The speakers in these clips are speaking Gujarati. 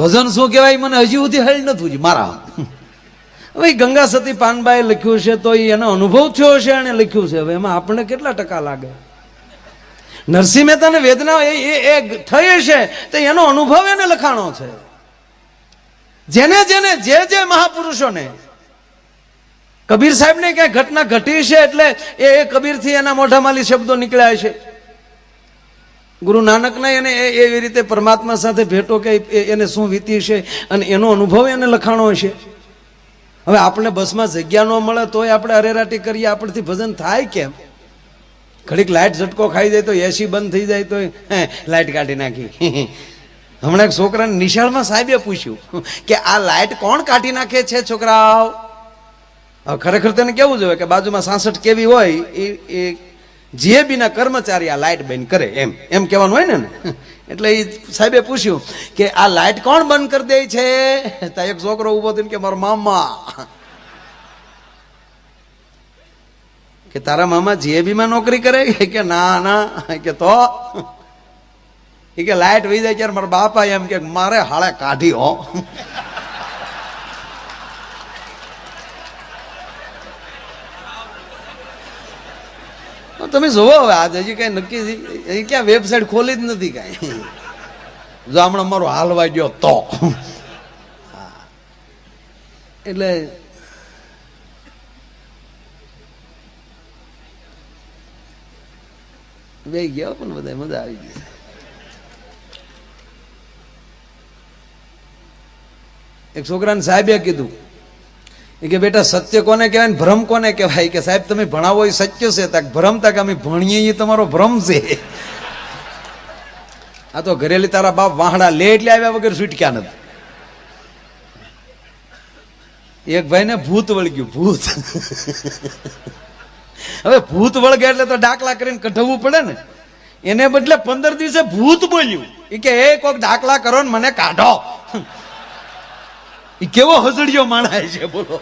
ભજન શું કહેવાય? મને હજી સુધી હળ નથી મારા હવે ગંગા સતી પાનબાએ લખ્યું છે તો એ એનો અનુભવ થયો છે એને લખ્યું છે. હવે એમાં આપણને કેટલા ટકા લાગે? નરસિંહ મહેતાને વેદના એ, એ- થઈ છે તો એનો અનુભવ એને લખાણો છે. જેને જેને, જે જે મહાપુરુષોને. કબીર સાહેબને ક્યાંય ઘટના ઘટી છે એટલે એ કબીરથી એના મોઢામાંથી શબ્દો નીકળ્યા છે. ગુરુ નાનકને એને એવી રીતે પરમાત્મા સાથે ભેટો કે એને શું વીતી છે અને એનો અનુભવ એને લખાણો છે હવે આપણે બસમાં જગ્યા ન મળે તોય આપણે અરેરાટી કરીએ, આપણથી ભજન થાય કેમ? ઘડીક લાઇટ ઝટકો ખાઈ જાય તો એસી બંધ થઈ જાય તો લાઇટ કાઢી નાખી. હમણાં એક છોકરાને નિશાળમાં સાહેબે પૂછ્યું કે આ લાઇટ કોણ કાઢી નાખે છે છોકરાઓ? ખરેખર તેને કેવું જોઈએ કે બાજુમાં સાસઠ કેવી હોય એ એ જે બીના કર્મચારી આ લાઇટ બંધ કરે, એમ એમ કહેવાનું હોય ને એટલે એ સાહેબે પૂછ્યું કે આ લાઇટ કોણ બંધ કરી દે છે? તો એક છોકરો ઊભો થઈને કે, મારા મામા. કે, તારા મામા જીએબીમાં નોકરી કરે? કે, ના ના. કે, તો? કે, લાઇટ વહી જાય ત્યારે મારા બાપા એમ કે, મારે હાળે કાઢી હો. તમે જોવો હવે આજ હજી કઈ નક્કી હજી ક્યાં વેબસાઇટ ખોલી જ નથી કાંઈ. જો હમણાં મારો હાલવા ગયો તો. એટલે બે ગયા પણ બધા મજા આવી ગઈ. એક છોકરાને સાહેબે કીધું એ કે બેટા સત્ય કોને કહેવાય ભ્રમ કોને કહેવાય? કે સાહેબ, તમે ભણાવો એ સત્ય છે તાક ભ્રમ તાક અમે ભણીએ એ તમારો ભ્રમ છે. આ તો ઘરેલી તારા બાપ વાહડા લે એટલે આવ્યા વગર છૂટક્યા નથી. એક ભાઈને ભૂત વળગ્યું, ભૂત. હવે ભૂત વળગે એટલે તો ડાકલા કરીને કઢાવવું પડે ને. એને બદલે પંદર દિવસે ભૂત બોલ્યું. એ કે, એ કોક ડાકલા કરો ને મને કાઢો. એ કેવો હસડિયો માણાય છે, બોલો.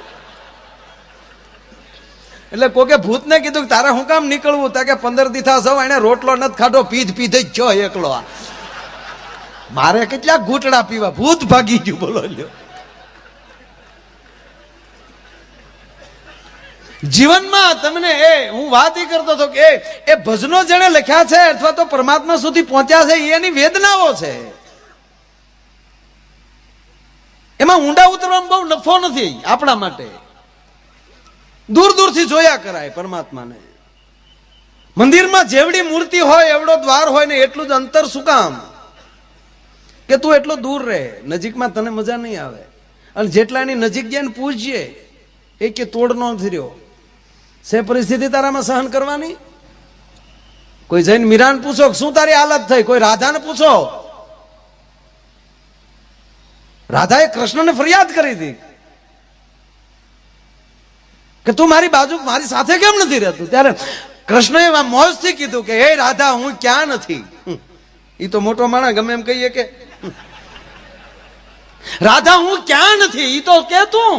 એટલે કોકે ભૂતને કીધું કે તારે હું કામ નીકળવું? તા કે પંદર દીથા સૌ એને રોટલો નથી ખાધો, પીધ પીધે જ છો એકલો આ. મારે કેટલા ઘૂંટડા પીવા? ભૂત ભાગી ગયું, બોલો લ્યો. જીવનમાં તમને એ, હું વાત એ કરતો હતો કે એ- ભજનો જેણે લખ્યા છે અથવા તો પરમાત્મા સુધી પહોંચ્યા છે, એની વેદનાઓ છે. એમાં ઊંડા ઉતરવામાં બહુ નફો નથી આપણા માટે. દૂર દૂરથી જોયા કરાય પરમાત્માને. મંદિરમાં જેવડી મૂર્તિ હોય, એવડો દ્વાર હોય ને એટલું જ અંતર શું કામ? કે તું એટલો દૂર રહે, નજીકમાં તને મજા નહીં આવે. અને જેટલાની નજીક જઈને પૂછજે એ કે તોડ નો રહ્યો છે પરિસ્થિતિ તારામાં સહન કરવાની? કોઈ જઈને મીરાન પૂછો શું તારી હાલત થઈ? કોઈ રાધાને પૂછો? રાધાએ કૃષ્ણને ફરિયાદ કરી હતી કે તું મારી બાજુ મારી સાથે કેમ નથી રહેતું? ત્યારે કૃષ્ણએ મોજથી કીધું કે, હે રાધા, હું ક્યાં નથી? એ તો મોટો માણસ ગમે એમ કહીએ કે રાધા, હું ક્યાં નથી? એ તો કે તું.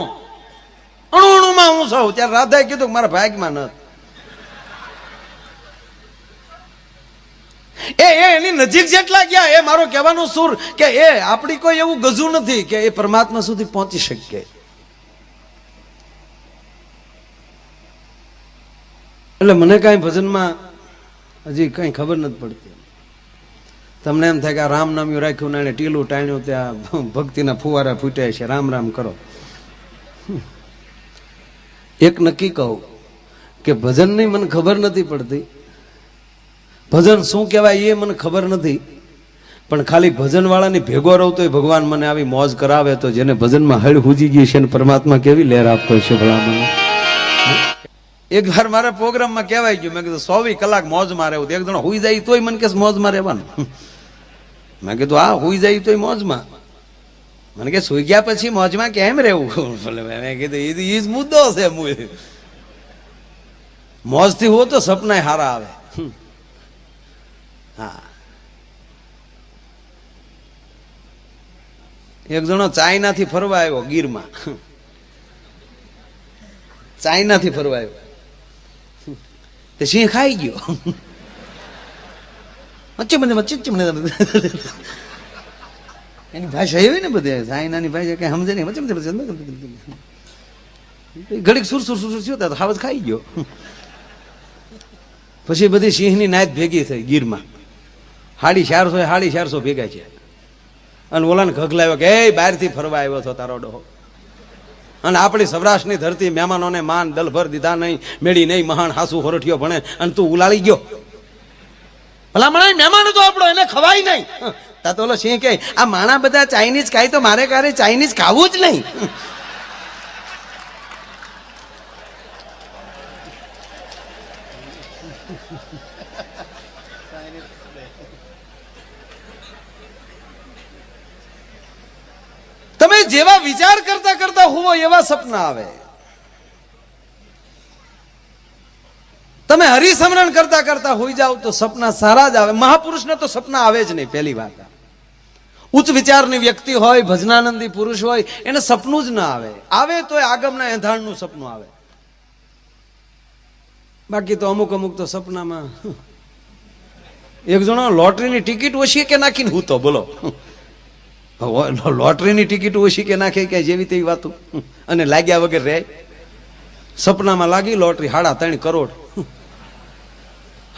અણુ અણુમાં હું સૌ ત્યારે રાધાએ કીધું કે, મારા ભાગમાં નથી. એ એની નજીક જેટલા ગયા, એ મારો કહેવાનો સુર કે એ, આપણી કોઈ એવું ગજુ નથી કે એ પરમાત્મા સુધી પહોંચી શકીએ એટલે મને કાંઈ ભજનમાં હજી કાંઈ ખબર નથી પડતી. તમને એમ થાય કે આ રામ નામ્યું રાખ્યું ને એને ટીલું ટાણ્યું ત્યાં ભક્તિના ફુવારા ફૂટ્યા છે. રામ રામ કરો. એક નક્કી કહું કે ભજનની મને ખબર નથી પડતી. ભજન શું કહેવાય એ મને ખબર નથી. પણ ખાલી ભજનવાળાની ભેગો રહું તો ભગવાન મને આવી મોજ કરાવે તો જેને ભજનમાં હળ હુજી ગઈ છે ને પરમાત્મા કેવી લહેર આપતો છે ભલા એક વાર મારા પ્રોગ્રામમાં કહેવાય ગયું. મેં કીધું, સોવી કલાક મોજમાં રહેવું એક જણો હુઈ જાય તોય મને કે મોજમાં રહેવાનું. મેં કીધું આ હુઈ જાય તોય મોજમાં. મને કે સુઈ ગયા પછી મોજમાં કેમ રહેવું? મેં કીધું એ જ મુદ્દો છે મોજથી હો તો સપના હારા આવે. હા. એક જણો ચાઇનાથી ફરવા આવ્યો ગીરમાં. ચાઇનાથી ફરવા આવ્યો. તે સિંહ ખાઈ ગયો. વચ્ચે મને વચ્ચે મને એની ભાષા એવી ને બધી સાયનાની ભાષા કઈ સમજે નહીં. વચ્ચે વચ્ચે ઘડીક સુર સુર સુર થયો તો હાવજ ખાઈ ગયો. પછી બધી સિંહની નાયત ભેગી થઈ ગીરમાં. હાડી ચારસો હાડી ચારસો ભેગા છે. અને ઓલાને ઘગલાવ્યો કે, એ, બહારથી ફરવા આવ્યો છો તારો ડોહો. અને આપણી સૌરાષ્ટ્રની ધરતી મહેમાનોને માન દલભર દીધા નહીં, મેળી નહીં, મહાન હાસુ હોરઠિયો ભણે, અને તું ઉલાળી ગયો. ભલામણ મહેમાન તો આપણો, એને ખવાય નહીં. તા તો ઓલો સિંહ કે આ માણા બધા ચાઇનીઝ ખાય તો મારે કારે ચાઇનીઝ ખાવું જ નહીં. જેવા વિચાર કરતા કરતા હોવો એવા સપના આવે. તમે હરિસમરણ કરતા કરતા હોઈ જાવ તો સપના સારા જ આવે. મહાપુરુષને તો સપના આવે જ નહીં, પહેલી વાત. ઉચ્ચ વિચારની વ્યક્તિ હોય, ભજનાનંદી પુરુષ હોય, એને સપનું જ ના આવે. આવે તો એ આગમના એંધાણનું સપનું આવે. બાકી તો અમુક અમુક તો સપનામાં એક જણો લોટરીની ટિકિટ ઓછી કે નાખીને હું તો બોલો. લોટરીની ટિકિટ ઓછી કે નાખે કે જેવી તેવી વાતો? અને લાગ્યા વગર રહે. સપનામાં લાગી લોટરી હાડા ત્રણ કરોડ.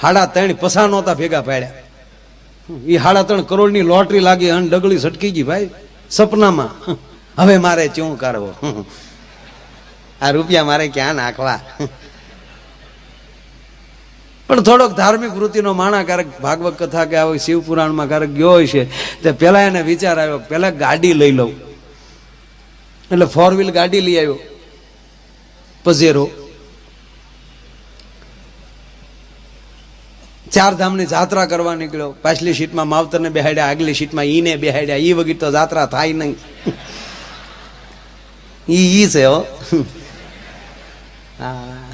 હાડા ત્રણ પસા નહોતા ભેગા પાડ્યા. એ હાડા ત્રણ કરોડની લોટરી લાગી અને ડગલી સટકી ગઈ ભાઈ. સપનામાં. હવે મારે શું કરવો આ રૂપિયા મારે ક્યાં નાખવા? પણ થોડોક ધાર્મિક વૃત્તિનો માણા ક્યારેક ભાગવત કથા કે આવી શિવપુરાણમાં ક્યારેક ગયો હોય છે, તે પહેલાં એને વિચાર આવ્યો, પહેલાં ગાડી લઈ લઉં. એટલે ફોર વ્હીલ ગાડી લઈ આવ્યો પઝેરો ચાર ધામની જાત્રા કરવા નીકળ્યો. પાછલી સીટમાં માવતરને બેહાડ્યા, આગલી સીટમાં ઈને બેહાડ્યા. ઈ વગર તો જાત્રા થાય નહીં. ઈ ઈ છે હો. હા.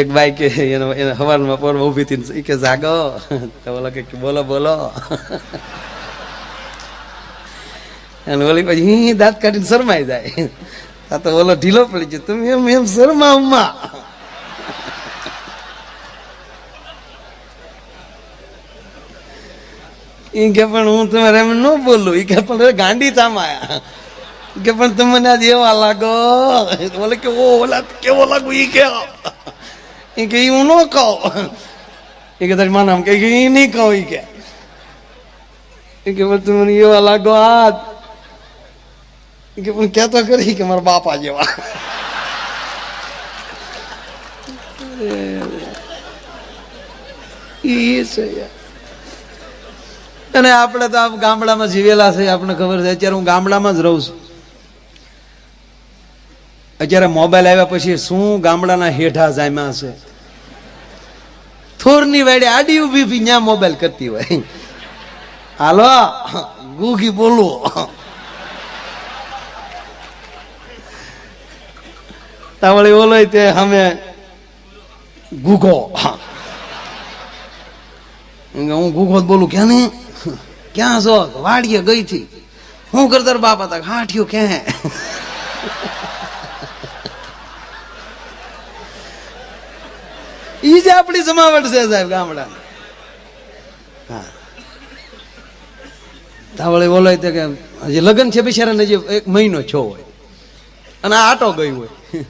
એક બાઈ કે એનો, એને હવારમાં, પોરમાં ઊભી થઈને એ કે, જાગો. તો બોલો કે બોલો બોલો. અને ઓલી પછી હી દાંત કાઢીને શરમાઈ જાય. આ તો ઓલો ઢીલો પડી ગયો. તમે એમ એમ શરમા અમ્મા. એ કે, પણ હું તમારે એમ ન બોલું. ઈ કે, પણ ગાંડી તામાયા કે, પણ તમે મને આજ એવા લાગો. બોલે કે ઓ ઓલા કેવો લાગુ. ઈ કે ઈ કે હું ન કહું. એ કે તારી માનામ કે એ નહીં કહું એ કે. એ કે તમે મને એવા લાગો આ ઈ કે પણ કહેતો કરી કે મારા બાપા જેવા. એ છે અને આપણે તો ગામડામાં જીવેલા છે આપણને ખબર છે, અત્યારે હું ગામડામાં જ રહું છું. અત્યારે મોબાઈલ આવ્યા પછી શું ગામડાના હેઠા જામ્યા છે? થોરની વાડે આડી ઊભી બી ન્યા મોબાઈલ કરતી હોય. હાલો, ગુગી બોલો. તાવળી ઓલો તે અમે ગુગો. હું ગુગો જ બોલું, ક્યાં નહીં? ક્યાં છો? વાડીએ ગઈ થી. હું કરતર બાપા તક હાઠ્યું ક્યાં ઈ જ આપણી જમાવટ છે સાહેબ ગામડા. હા. તાવળે બોલાય તો કે હજી લગ્ન છે બિચારાને હજી એક મહિનો છો હોય. અને આટો ગયો હોય.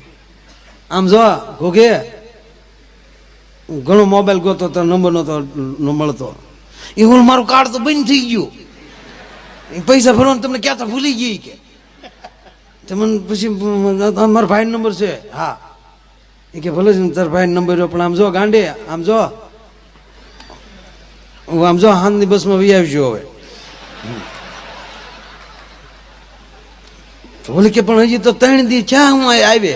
આમ જો ઘોઘે ઘણો મોબાઈલ ગોતો તો નંબર નતો, ન મળતો. એ હું મારું કાર્ડ તો બંધ થઈ ગયું. એ પૈસા ભરવાનું તમને ક્યાં તો ભૂલી ગઈ કે. તમને પછી મારા ભાઈ નંબર છે. હા. એ કે ભલે છે ભાઈ નંબર રહ્યો પણ આમ જો ગાંડે આમ જો. હું આમ જો હાનની બસમાં વી આવજો હવે. બોલે કે પણ હજી તો ત્રણ દી ચા હું આવે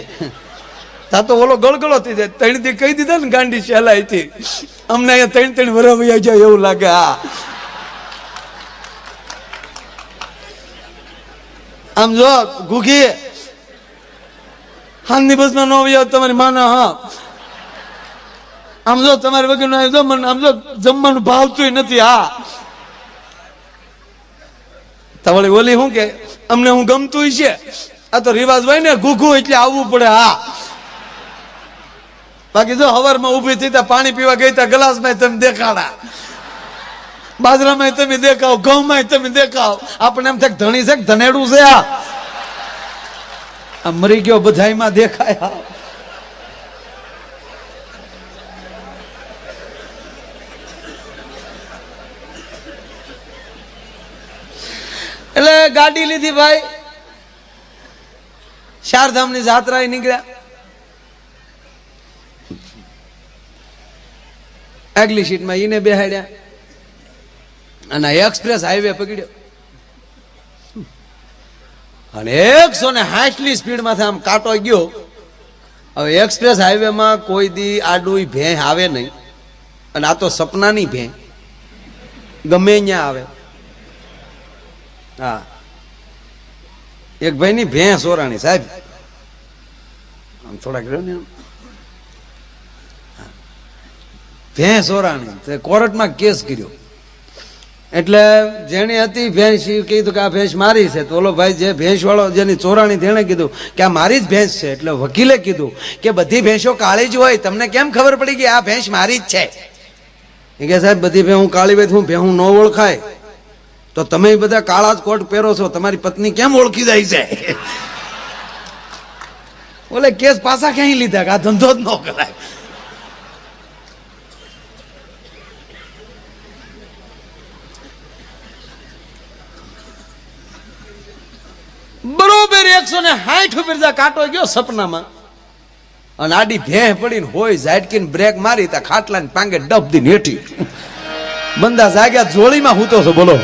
તા તો ઓલો ગળગળો થઈ જાય. ત્રણ દી કહી દીધા ને ગાંડી સહેલાઈ થી અમને અહીંયા ત્રણ ત્રણ વરસ વયા જાય એવું લાગે હા. આમ જો ગુગી હાનની બસમાં ન વયા તમારી માના, હા. આમ જો તમારી વગર નો આમ જો જમવાનું ભાવતું નથી, હા. તમારી ઓલી શું કે, અમને હું ગમતું છે. આ તો રિવાજ હોય ને, ઘૂઘું એટલે આવવું પડે, હા. બાકી જો હવારમાં ઊભી થઈ પાણી પીવા ગઈ તા ગ્લાસમાં તમે દેખાડા. બાજરામાં તમે દેખાવ ઘઉંમાં તમે દેખાવ. આપણે એમ થાય ધણી છે ધનેડું છે આ મરી ગયો, બધાયમાં દેખાય એટલે ગાડી લીધી ભાઈ. ચારધામની જાત્રા નીકળ્યા. આગલી સીટમાં ઈને બેહાડ્યા. અને એક્સપ્રેસ હાઈવે પકડ્યો. અને એકસો ને સાઠની સ્પીડમાંથી આમ કાંટો ગયો. હવે એક્સપ્રેસ હાઈવેમાં કોઈ દી આડું ભેં આવે નહીં. અને આ તો સપનાની ભેં ગમે ત્યાં આવે. હા. એક ભાઈની ભેં સોરાણી સાહેબ. આમ થોડાક રહ્યો ને. ભેં સોરાણી કોર્ટમાં કેસ કર્યો. એટલે જેની હતી ભેંસ એ કીધું કે આ ભેંસ મારી છે. તો ઓલો ભાઈ જે ભેંસ વાળો જેની ચોરાણી તેણે કીધું કે આ મારી જ ભેંસ છે. એટલે વકીલે કીધું કે બધી ભેંસો કાળી જ હોય. તમને કેમ ખબર પડી કે આ ભેંસ મારી જ છે? એ કે સાહેબ, બધી ભેં હું કાળી હોય હું ભેહું ન ઓળખાય. તો તમે બધા કાળા જ કોટ પહેરો છો. તમારી પત્ની કેમ ઓળખી જાય છે? ઓલે કેસ પાછા ક્યાંય લીધા કે આ ધંધો જ ન કરાય. એકસો ને સાઠ ઉપર કાંટો ગયો સપનામાં. અને આડી ભેં પડીને હોય, ઝાટકીને બ્રેક મારી તા ખાટલા ને પાંગે ડબ દી હેઠી. બંદા જાગ્યા, જોળીમાં હૂતો છો બોલો.